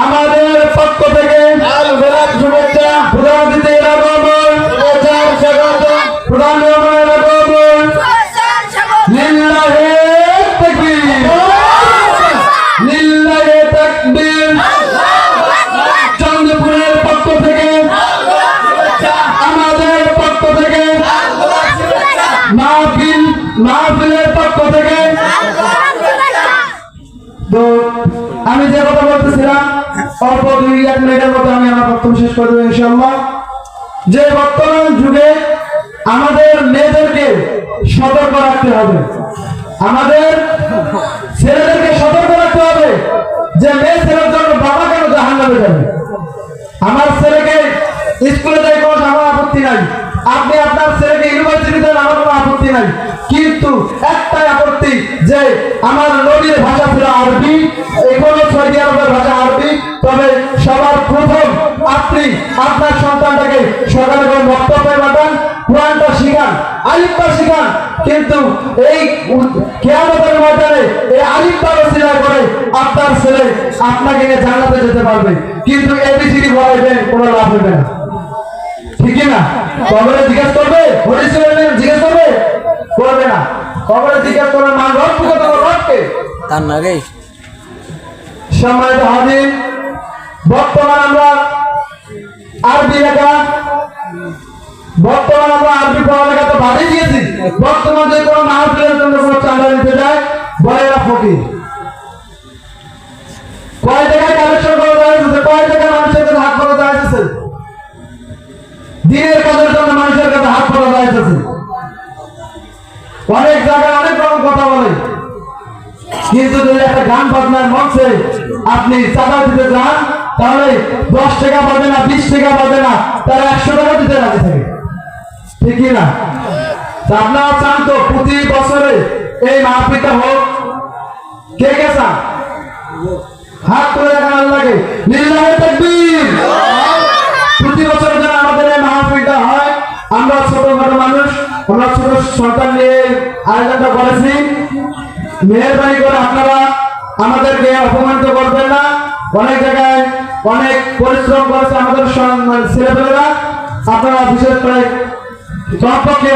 আমাদের পক্ষ থেকে লাল গোলাপ শুভেচ্ছা। প্রধান অতিথি আগমন শুভেচ্ছা স্বাগত। প্রধান মেহমানের আগমন লিল্লাহে তাকবীর। লিল্লাহে তাকবীর। চন্দ্রপুরের পক্ষ থেকে আমাদের পক্ষ থেকে মাহফিল মাহফিলের পক্ষ থেকে। তো আমি যে কথা বলতেছিলাম অল্প দুই এক মিনিটের মধ্যে আমি আমার বক্তব্য শেষ করে দেবো ইনশাল্লাহ যে বর্তমান যুগে আমাদের মেয়েদেরকে সতর্ক রাখতে হবে। আমাদের ছেলেদেরকে সতর্ক রাখতে হবে যে মেয়ে ছেলের জন্য বাবা কেন জাহান নামে যাবে? আমার ছেলেকে স্কুলে যাই কোনো আমার আপত্তি নাই। আপনি আপনার ছেলেকে ইউনিভার্সিটি আমার কোনো আপত্তি নাই। কিন্তু একটাই আপত্তি যে আমার নবীর ভাষা ছিল আরবি, এখনও সৌদি আরবের ভাষা তবে সবার প্রথম আপনি আপনার সন্তানটাকে সকালে করে বক্তব্যে পাঠান কোরআনটা শিখান আলিফটা শিখান কিন্তু এই কেয়ামতের ময়দানে এই আলিফটা রচনা করে আপনার ছেলে আপনাকে নিয়ে জানাতে যেতে পারবে। কিন্তু এবিসিডি বলাইবেন কোনো লাভ হবে না। ঠিক না? কবরে জিজ্ঞেস করবে হরিশ্চর জিজ্ঞেস করবে? করবে না। কবরে জিজ্ঞেস করবে মান রব কত রবকে। তার নাগে সম্মানিত হাজির বর্তমান আমরা আরবি লেখা, বর্তমান আমরা আরবি পড়ালেখা তো বাদই দিয়েছি। বর্তমান যে কোনো মাহফিলের জন্য কোনো চাঁদা নিতে যায়, বলে এরা কয় জায়গায় কালেকশন করা যাইতেছে, কয় জায়গায় মানুষের কাছে হাত করা যাইতেছে? দিনের কাজের জন্য মানুষের কাছে হাত করা যাইতেছে। অনেক জায়গায় অনেক রকম কথা বলে। কিন্তু যদি একটা গান বাজনার মঞ্চে আপনি চাঁদা দিতে যান তাহলে দশ টাকা পাবে না, বিশ টাকা পাবে না, তারা একশো টাকা দিতে রাজি থাকে। ঠিক না? আপনারা চান তো প্রতি বছরে এই মাহফিলটা হোক। কে কে চান? হাত তাকবীর। প্রতি বছর যেন আমাদের এই মাহফিলটা হয়, আমরা ছোটখাটো মানুষ, আমরা ছোট সন্তান নিয়ে আয়োজনটা করেছি। মেহরবানি করে আপনারা আমাদেরকে অপমানিত করবেন না। অনেক জায়গায় অনেক পরিশ্রম করেছে আমাদের ছেলেপেলেরা। আপনারা বিশেষ করে কমপক্ষে